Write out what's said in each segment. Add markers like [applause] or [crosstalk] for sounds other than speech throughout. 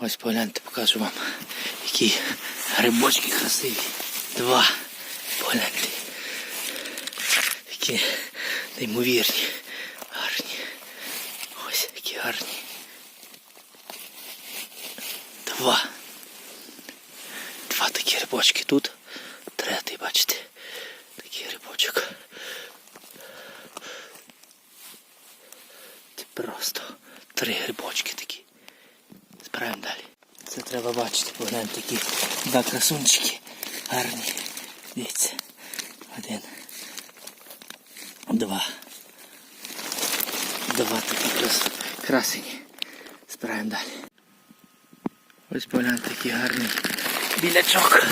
Ось погляньте, покажу вам, які грибочки красиві. Два. Погляньте. Які неймовірні. Гарні. Ось які гарні. Два. Два такі грибочки тут. Третій, бачите. Такий грибочок. Це просто три грибочки такі. Далі. Це треба бачити, погляньте такі два красунчики. Гарні. Дивіться. Один. Два. Два такі крас... красені. Збираємо далі. Ось погляньте, такий гарний білячок.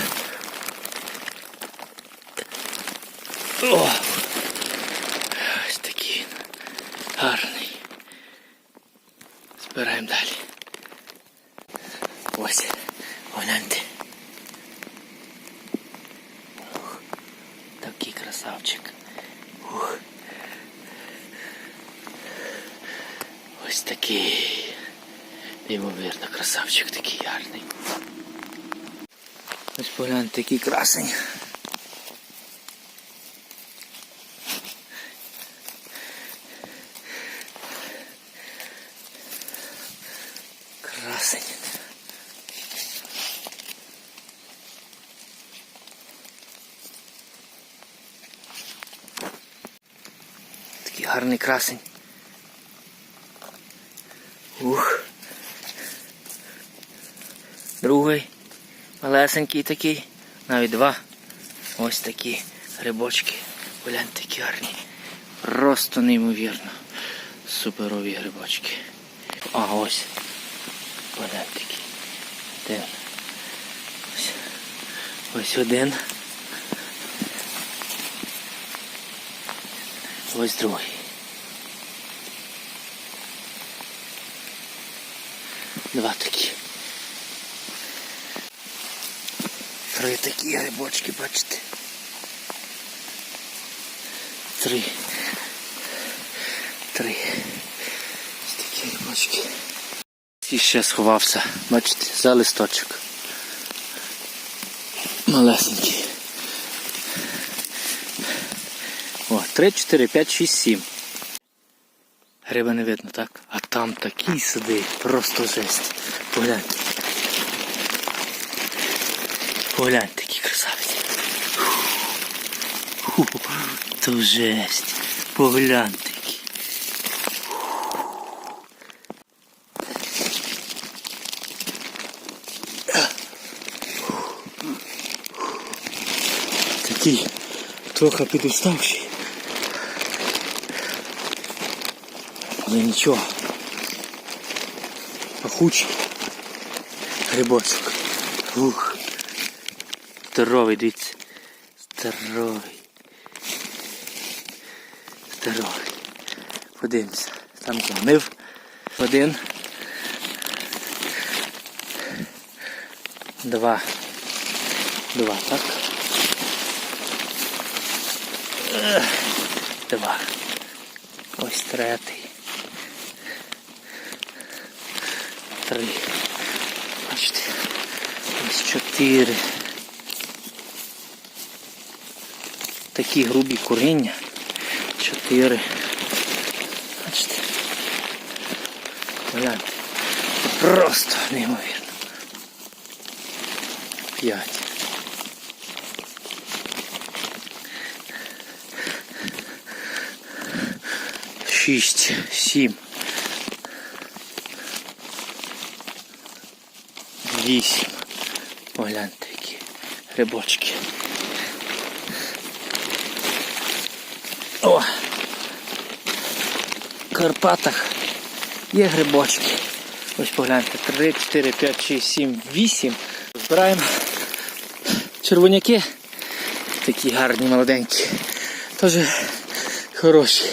О! Ось такий. Гарний. Збираємо далі. Ось, гляньте. Ух, такий красавчик. Ух. Ось такий. Неймовірно, красавчик такий гарний. Який красень. Красень. Такий гарний красень. Ух. Другий. Малесенький такий. Навіть два. Ось такі грибочки. Гляньте, гарні. Просто неймовірно. Суперові грибочки. А ось. Гляньте такі. Один. Ось. Ось один. Ось другий. Два такі. Три такі грибочки, бачите. Три. Три. Ось такі грибочки. І ще сховався, бачите, за листочок. Малесенький. О, 3, 4, 5, 6, 7. Гриба не видно, так? А там такий сидить, просто жесть. Погляньте. Погляньте, який красавець. Фу, то жесть. Погляньте. Такий трохи підуставший. Але нічого. Пахучий. Грибочок. Ух. Здоровий, дивіться. Здоровий. Здоровий. Подивимося. Там згнив. Один. Два. Два, так? Два. Ось третій. Три. Бачите. Ось чотири. Такі грубі коріння. Чотири. Бачите. Гляньте. Просто неймовірно. П'ять. Шість, сім. Вісім. Погляньте, які грибочки. О! В Карпатах є грибочки. Ось погляньте. 3, 4, 5, 6, 7, 8. Збираємо червоняки. Такі гарні, молоденькі. Теж хороші.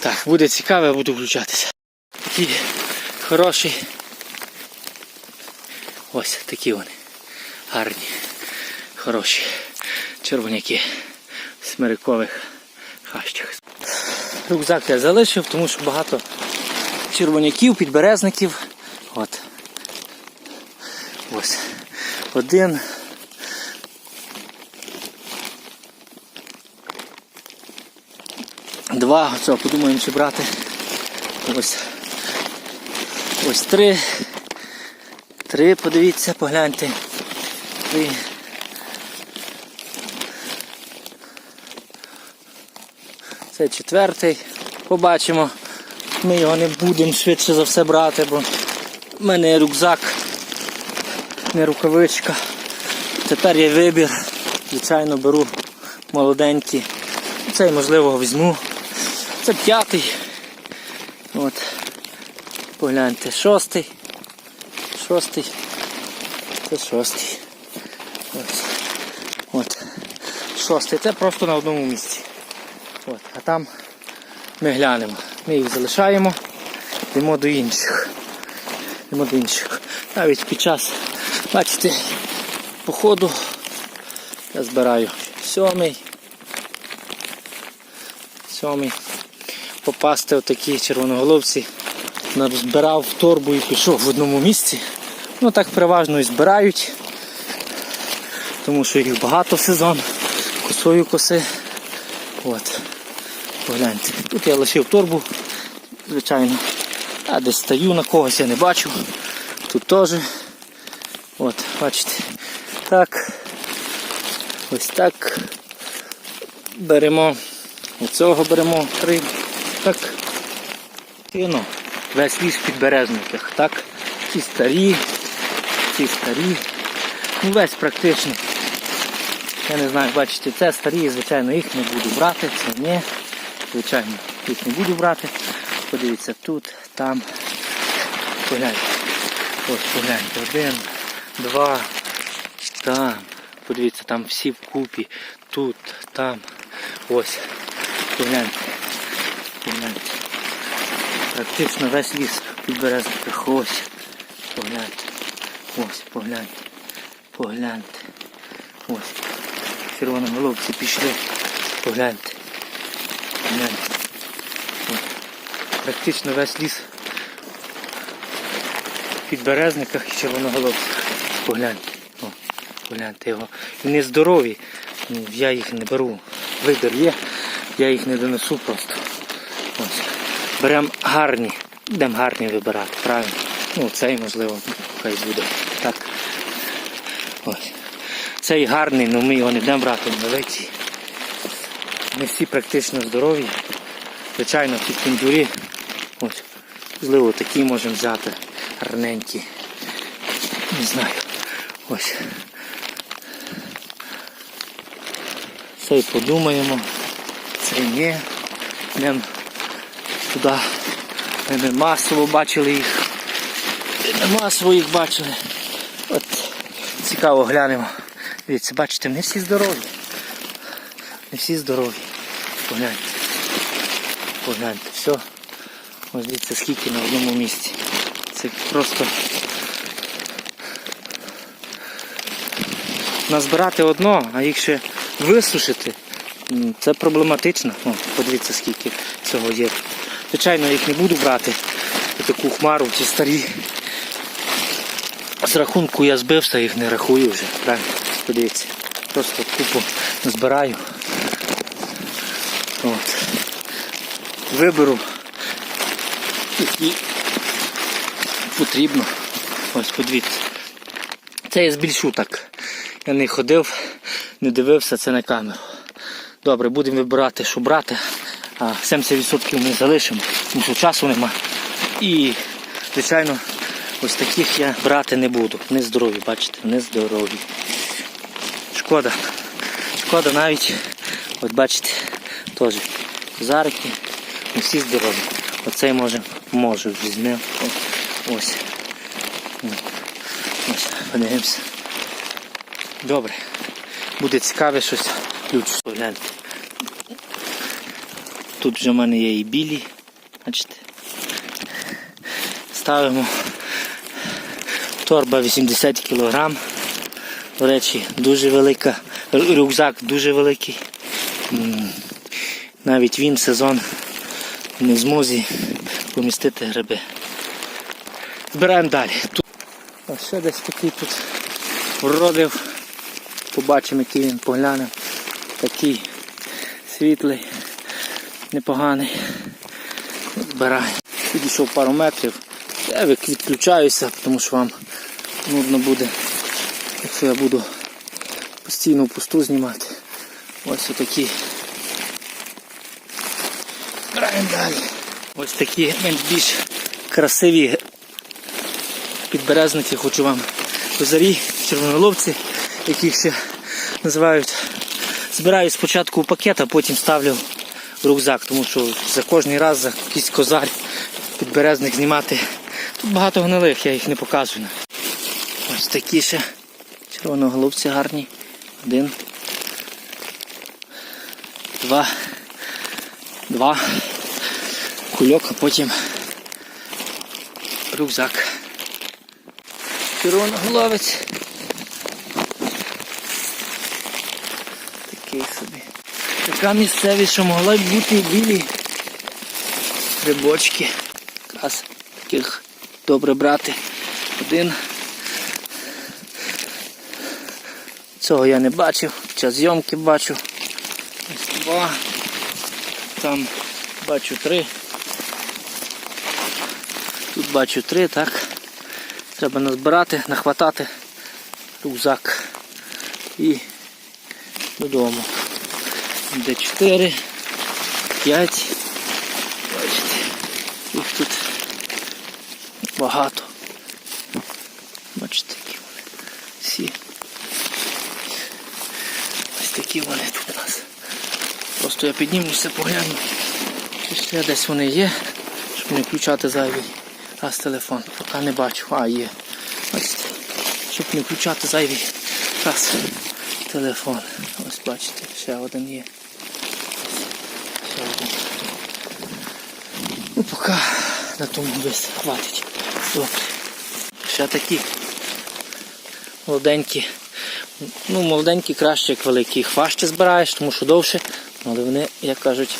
Так, буде цікаво, я буду включатися. Такі хороші. Ось такі вони. Гарні, хороші червоняки смирикових хащах. Рюкзак я залишив, тому що багато червоняків, підберезників. От. Ось. Один. Два. Все, подумаємо, чи брати. Ось. Ось три. Три, подивіться, погляньте. Три. Це четвертий. Побачимо. Ми його не будемо швидше за все брати, бо в мене рюкзак, не рукавичка. Тепер є вибір. Звичайно, беру молоденький. Цей можливо візьму. Це п'ятий. От. Погляньте, шостий. Шостий. Це шостий. Ось. От. Шостий. Це просто на одному місці. А там ми глянемо. Ми їх залишаємо, йдемо до інших. Йдемо до інших. Навіть під час, бачите, походу я збираю сьомий. Сьомий. Попасти в такі червоноголовці. Збирав торбу і пішов в одному місці. Ну так переважно і збирають, тому що їх багато сезон, косою коси. От. Погляньте. Тут я лишив торбу, звичайно. А десь стою на когось, я не бачу. Тут теж. От, бачите. Так. Ось так. Беремо. Оцього беремо три. Так. І ну, весь ліс в підберезниках. Так. Ці старі, ці старі. Ну весь практично. Я не знаю, бачите, це старі, звичайно, їх не буду брати, це ні. Звичайно, їх не буду брати. Подивіться, тут, там. Погляньте. Ось, погляньте. Один, два, там. Подивіться, там всі вкупі. Тут, там. Ось. Погляньте. Погляньте. Практично весь ліс підберезниках. Ось. Погляньте. Ось, погляньте. Погляньте. Ось. Червоноголовці пішли. Погляньте. Ось. Практично весь ліс в підберезниках і червоноголовцях. Погляньте. О, погляньте його. Вони здорові. Ну, Я їх не беру. Вибір є, я їх не донесу просто. Ось. Беремо гарні. Будемо гарні вибирати, правильно? Ну, цей можливо, хай буде. Так. Ось. Цей гарний, але ми його не будемо брати великий. Ми всі практично здорові. Звичайно, ті кіндурі. Ось. Можливо, такі можемо взяти. Гарненькі. Не знаю. Ось. Цей подумаємо. Цей ні. Йдемо туди. Ми не масово бачили їх. Ми не масово їх бачили. От цікаво глянемо. Дивіться, бачите, не всі здорові. Не всі здорові. Погляньте. Погляньте, все. Ось дивіться, скільки на одному місці. Це просто назбирати одно, а їх ще висушити. Це проблематично. О, подивіться, скільки цього є. Звичайно, їх не буду брати. Таку хмару, ці старі. З рахунку я збився, їх не рахую вже. Правильно? Подивіться. Просто купу збираю. От. Виберу, які потрібно. Ось подивіться. Це я збільшу так. Я не ходив, не дивився це на камеру. Добре, будемо вибирати, що брати, а 70% ми залишимо, тому що часу нема. І, звичайно, ось таких я брати не буду. Не здорові, бачите, не здорові. Шкода. Шкода навіть, от бачите, теж козарики, не всі здорові. Оцей може, може візьмемо. Ось. Ось, подивимося. Добре. Буде цікаве щось. Ключ гляньте. Тут вже в мене є і білі. Бачите. Ставимо торба 80 кг. До речі, дуже велика. Рюкзак дуже великий. Навіть він сезон не змозі помістити гриби. Збираємо далі. А ще десь такий тут вродив. Побачимо, який він поглянемо. Такий світлий, непоганий. Збирає. Підійшов пару метрів. Я від- відключаюся, тому що вам нудно буде, якщо я буду постійно пусту знімати. Ось отакі. Граємо далі. Ось такі більш красиві підберезники хочу вам козарі, червоноголовці, яких ще називають. Збираю спочатку у пакет, а потім ставлю рюкзак, тому що за кожний раз за якийсь козар підберезник знімати. Тут багато гнилих, я їх не показую. Ось такі ще червоноголовці гарні. Один. Два. Два. Кульок, а потім рюкзак. Червоноголовець. Такий собі. Така місцевість, що могла б бути білі грибочки. Якраз таких добре брати. Один. Цього я не бачив, під час зйомки бачу. Ось два. Там бачу три. Тут бачу три, так. Треба назбирати, нахватати рюкзак і додому. Де 4, 5. Бачите, їх тут багато. Бачите, які вони. Всі. Ось такі вони тут у нас. Просто я піднімуся, погляну. Чи ще десь вони є, щоб не включати зайвий раз телефон. Поки не бачу. А, є. Бачите. Щоб не включати зайвий раз телефон. Ось бачите, ще один є. Ще один. Ну поки на тому вис хватить. Добре. Ще такі молоденькі. Ну, молоденькі краще, як великі. Їх важче збираєш, тому що довше, але вони, як кажуть,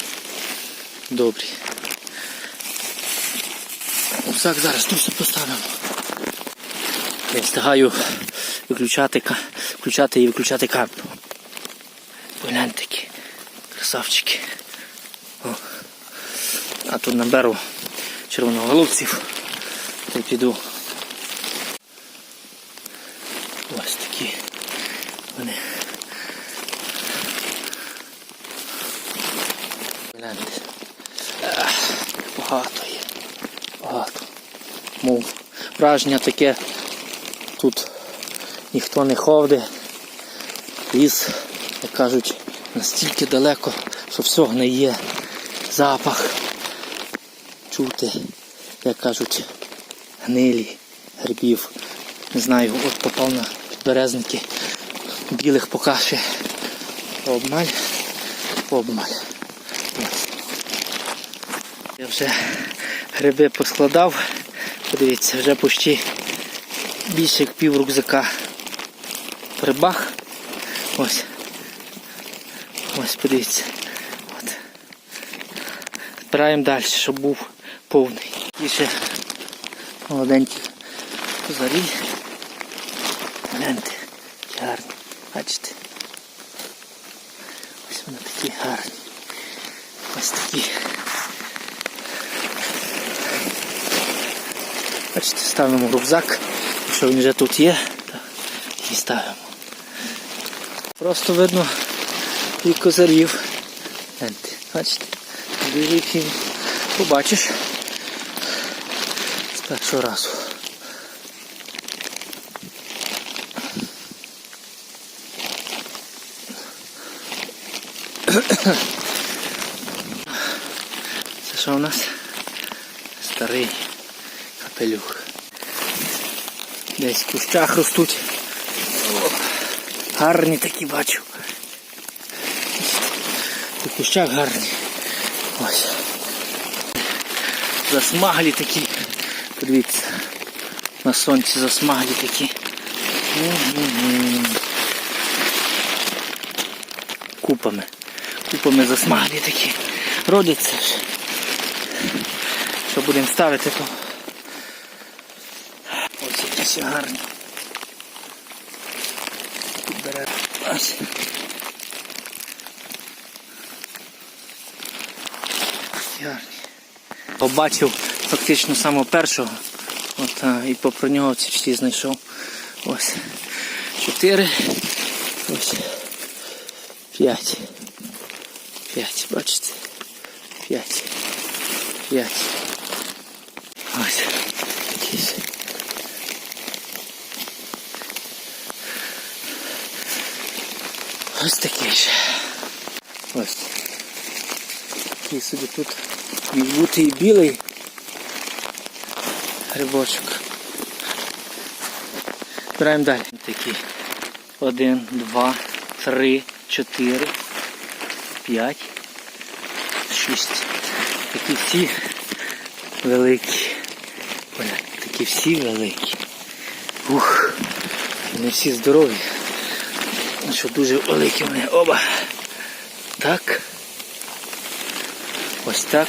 добрі. Так зараз тут все поставимо. Я встигаю виключати, включати і виключати камеру. Погляньте такі красавчики. О. А тут наберу червоноголовців й піду. Ось такі вони. Гляньте. Багато є. Багато. Мов враження таке. Тут ніхто не ходить. Ліс, як кажуть, настільки далеко, що всього не є. Запах. Чути, як кажуть, гнилі грибів. Не знаю, от попав на березники білих поки обмаль, обмаль. Я вже гриби поскладав. Подивіться, вже почти більше як пів рюкзака в грибах. Ось. Ось, подивіться. От. Збираємо далі, щоб був повний. І ще молоденькі козарі. Гляньте, гарні. Бачите? Ось вони такі гарні. Ось такі. Бачите, ставимо рюкзак. Якщо він вже тут є, і ставимо. Просто видно і козарів. Бачите? Їх побачиш з першого разу. Це що у нас? Старий капелюх. Десь в кущах ростуть. О, гарні такі бачу. У кущах гарні. Ось. Засмаглі такі. Подивіться. На сонці засмаглі такі. Купами. Купами засмаглі такі. Родяться ж. Що будемо ставити, то Ось гарні. Гарні. Побачив фактично самого першого. От, а, і попри нього ці всі знайшов. Ось. Чотири. Ось. П'ять. П'ять, бачите? П'ять. П'ять. Ось. Якісь. Ось такий же. Ось. Такий собі тут міг бути і білий грибочок. Збираємо далі. Такі. Один, два, три, чотири, п'ять, шість. Такі всі великі. Такі всі великі. Ух, вони всі здорові. Що дуже великі вони. Оба. Так. Ось так.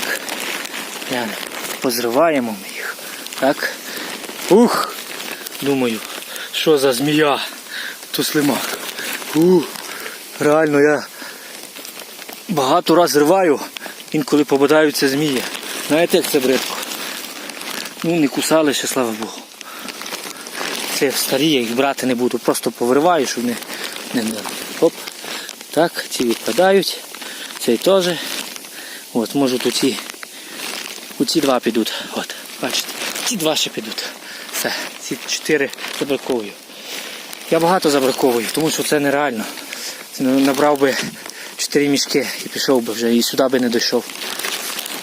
Позриваємо ми їх. Так. Ух! Думаю, що за змія? То слимак. Ух, реально я багато раз зриваю, інколи попадаються змії. Знаєте, як це бридко? Ну, не кусали ще, слава Богу. Це старі, я їх брати не буду, просто повириваю, щоб не, не, не. Оп. Так, ці відпадають. Цей теж. От, можуть оці, оці два підуть. От, бачите, ці два ще підуть. Все, ці чотири забраковую. Я багато забраковую, тому що це нереально. Набрав би чотири мішки і пішов би вже, і сюди би не дійшов.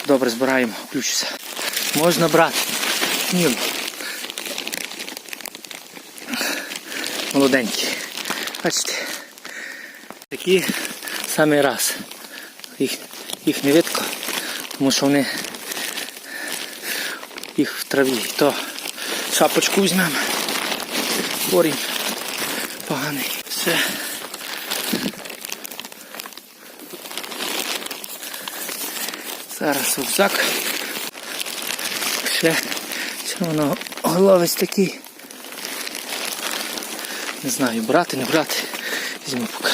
Добре, збираємо, включуся. Можна брати. Ні. Молоденькі. Бачите. Такі самий раз. Їх, їх не видко, тому що вони їх в траві. То шапочку візьмемо. Корінь поганий. Все. Зараз рюкзак. Ще червоно головець такий. Не знаю, брати, не брати. Візьму поки.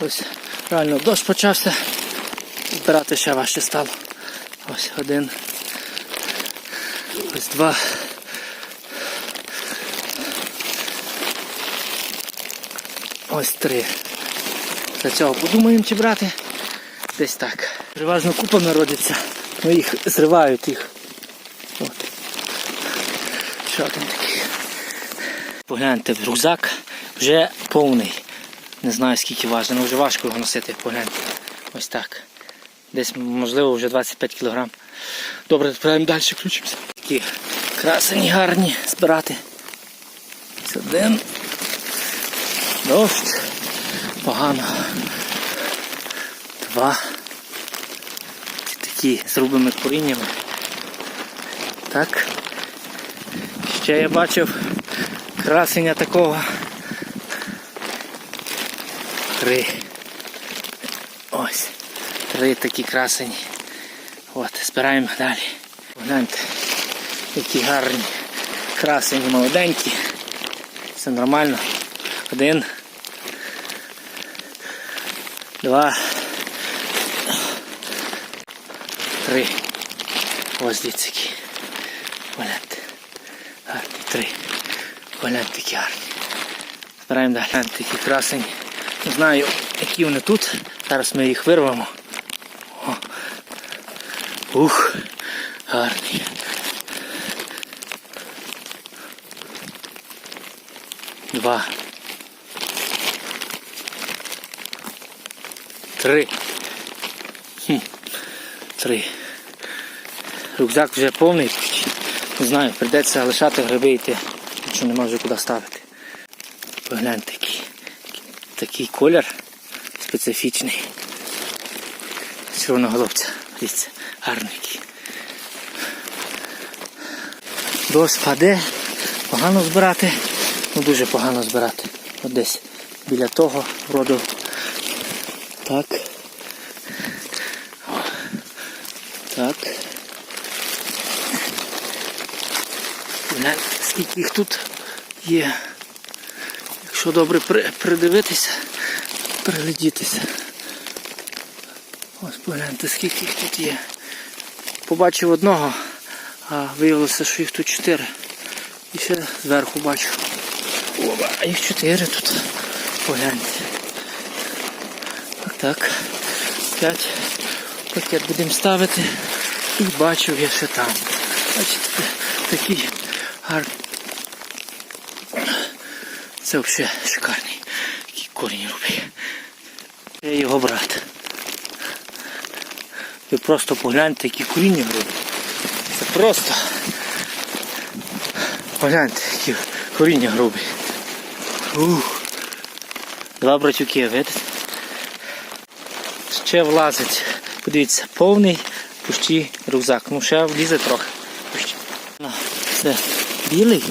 Ось реально дощ почався. Збирати ще важче стало. Ось один. Ось два. Ось три. Для цього подумаємо чи брати. Десь так. Переважно купа народиться. Ну їх зривають їх. От. Ще один такий. Погляньте, в рюкзак вже повний. Не знаю скільки важно, але вже важко його носити. Погляньте. Ось так. Десь, можливо, вже 25 кг. Добре, відправимо далі, включимося. Такі красені гарні збирати. Ось один. Дощ. Погано. Два. Такі з грубими коріннями. Так. Ще я бачив красення такого. Три. Ось. Три такі красені. От, збираємо далі. Гляньте, які гарні красені, молоденькі. Все нормально. Один. Два. Три. Ось дивіться які. Гляньте. Гарні. Три. Гляньте які гарні. Збираємо далі. Гляньте які красені. Знаю, які вони тут. Зараз ми їх вирвемо. О. Ух, гарний. Два. Три. Хм. Три. Рюкзак вже повний. Не знаю, прийдеться лишати гриби йти, що нема вже куди ставити. Погляньте. Такий колір специфічний. Червоноголовця. Дивіться, гарний. Дощ паде, погано збирати, ну дуже погано збирати. От десь біля того вроду. Так. Так. Скільки їх тут є. Якщо добре при, придивитися, приглядітися. Ось погляньте, скільки їх тут є. Побачив одного, а виявилося, що їх тут чотири. І ще зверху бачу. Оба, їх чотири тут. Погляньте. Так, так. П'ять пакет будемо ставити. І бачив я ще там. Бачите, такий гарний. Це взагалі шикарний. Який корінь робить. Це його брат. Ви просто погляньте, які коріння робить. Це просто. Погляньте, які коріння грубі. Ух. Два братюки, видите? Ще влазить. Подивіться, повний пущі рюкзак. Ну ще влізе трохи. Пущі. Це білий?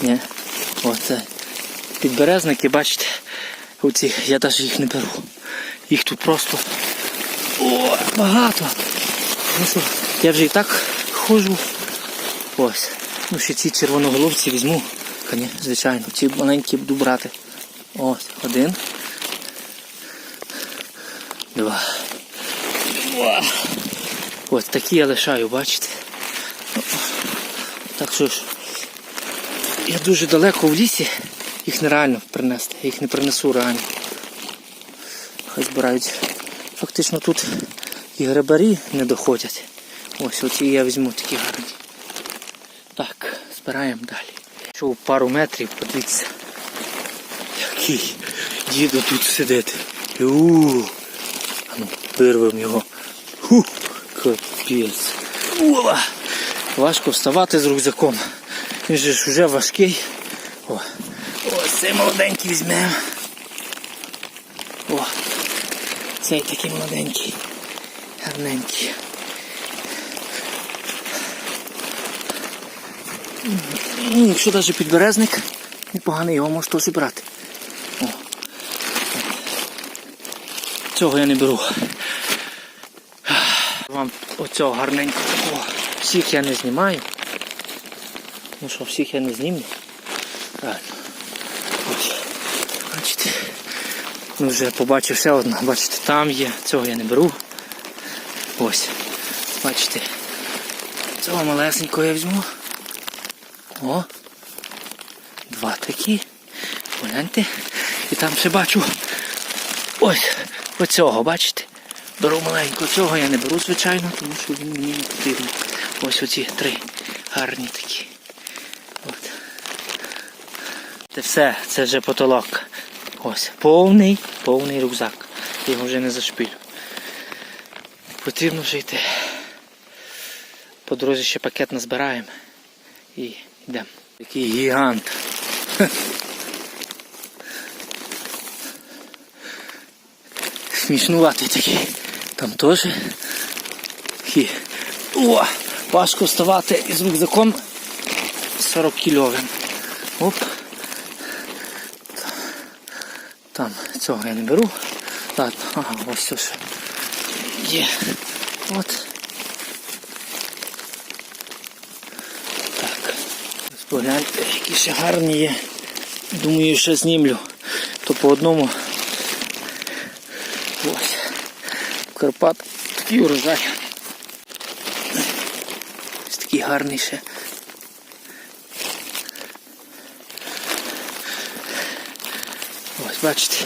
Ні. Оце. Підберезники, бачите, оці, я навіть їх не беру. Їх тут просто о, багато. Ну що, я вже і так ходжу. Ось. Ну ще ці червоноголовці візьму. Коні, звичайно, ці маленькі буду брати. Ось, один. Два. О! Ось такі я лишаю, бачите? Так що ж, я дуже далеко в лісі, їх нереально принести, я їх не принесу реально. Хай збирають. Фактично тут і грибарі не доходять. Ось оці я візьму такі гарні. Так, збираємо далі. Що пару метрів, подивіться. Який діду тут сидити. Ууу. Ну, вирвемо його. Ху, капець. Ова! Важко вставати з рюкзаком. Він же ж вже важкий. О, цей молоденький візьмемо. О, цей такий молоденький. Гарненький. Ну, Якщо навіть підберезник, непоганий, його можна теж брати. О. Цього я не беру. Вам оцього гарненького такого. Всіх я не знімаю. Тому що всіх я не зніму. Правильно. Ось. Бачите. Ну вже побачив ще одну. Бачите, там є. Цього я не беру. Ось. Бачите. Цього малесенького я візьму. О. Два такі. Погляньте. І там ще бачу. Ось. Оцього, бачите? Беру маленького цього я не беру, звичайно, тому що він мені не потрібен. Ось оці три гарні такі. От. Це все, це вже потолок. Ось, повний, повний рюкзак. Його вже не зашпілю. Потрібно вже йти. По дорозі ще пакет назбираємо і йдемо. Такий гігант. [laughs] Смішнуватий такий. Там теж. О! Важко вставати із рюкзаком 40 кільовим. Оп. Там цього я не беру. Ладно, ага, ось це ж є. От. Так. Погляньте, які ще гарні є. Думаю, ще знімлю. То по одному. Ось. Карпат такий урожай. Ось такий гарний ще. Бачите,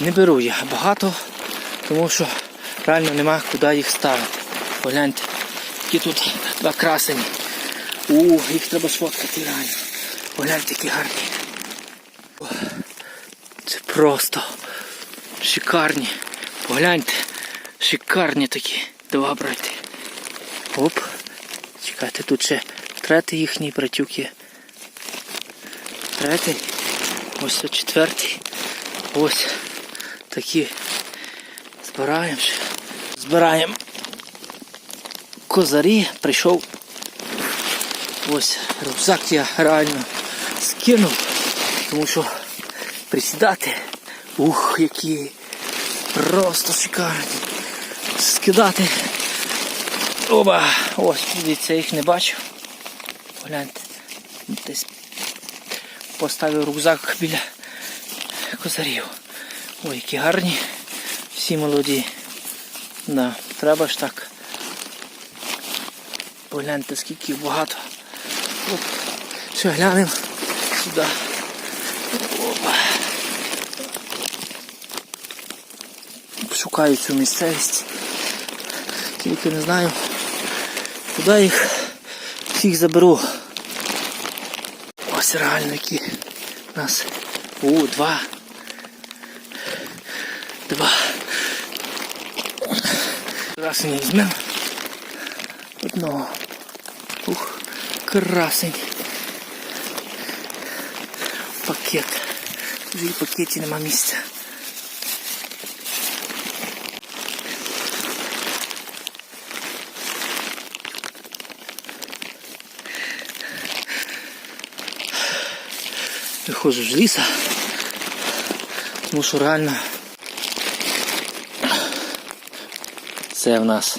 не беру я багато, тому що реально нема куди їх ставити. Погляньте, які тут два красені. У, їх треба сфоткати реально. Погляньте, які гарні. Це просто шикарні. Погляньте, шикарні такі. Два брати. Оп. Чекайте, тут ще третій їхній братюк є. Третій. Ось четвертий. Ось такі. Збираємо. Збираємо козарі. Прийшов. Ось рюкзак я реально скинув, тому що присідати. Ух, які просто шикарні. Скидати. Оба! Ось, дивіться, їх не бачу. Погляньте. Десь поставив рюкзак біля козарів. Ой, які гарні. Всі молоді. Да, треба ж так. Погляньте, скільки багато. Оп. Ще глянемо сюди. Опа. Шукаю цю місцевість. Тільки не знаю, куди їх всіх заберу. Ось реально які у нас. О. Два. Раз не візьмемо. Одного. Ух, красень. Пакет. Вже і в пакеті нема місця. Виходжу з ліса. Тому що реально це в нас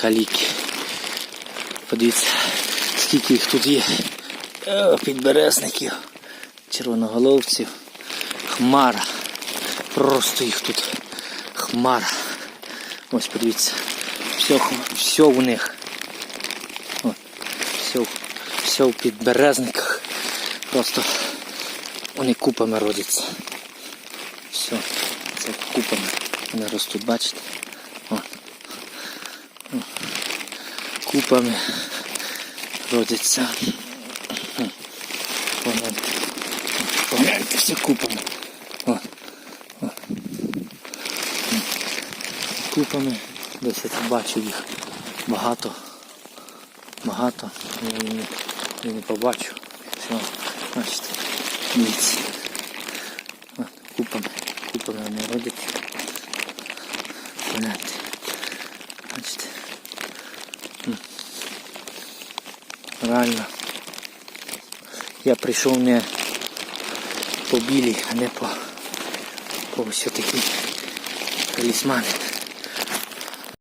каліки. Подивіться, скільки їх тут є. О, підберезників, червоноголовців, хмара. Просто їх тут хмара. Ось подивіться. Все, все у них. Все, все в підберезниках. Просто вони купами родяться. Все, це купами. Вони ростуть, бачите? О. Купами родяться. Погляньте. Все купами. От. М. Купами. Десь я тут бачу їх багато. Багато. Я не, я не побачу. Все. Бачите. Дивіться. Купами. Купами вони родять. Погляньте. Бачите. М. Реально. Я прийшов не по білій, а не по, по ось такій талісмани.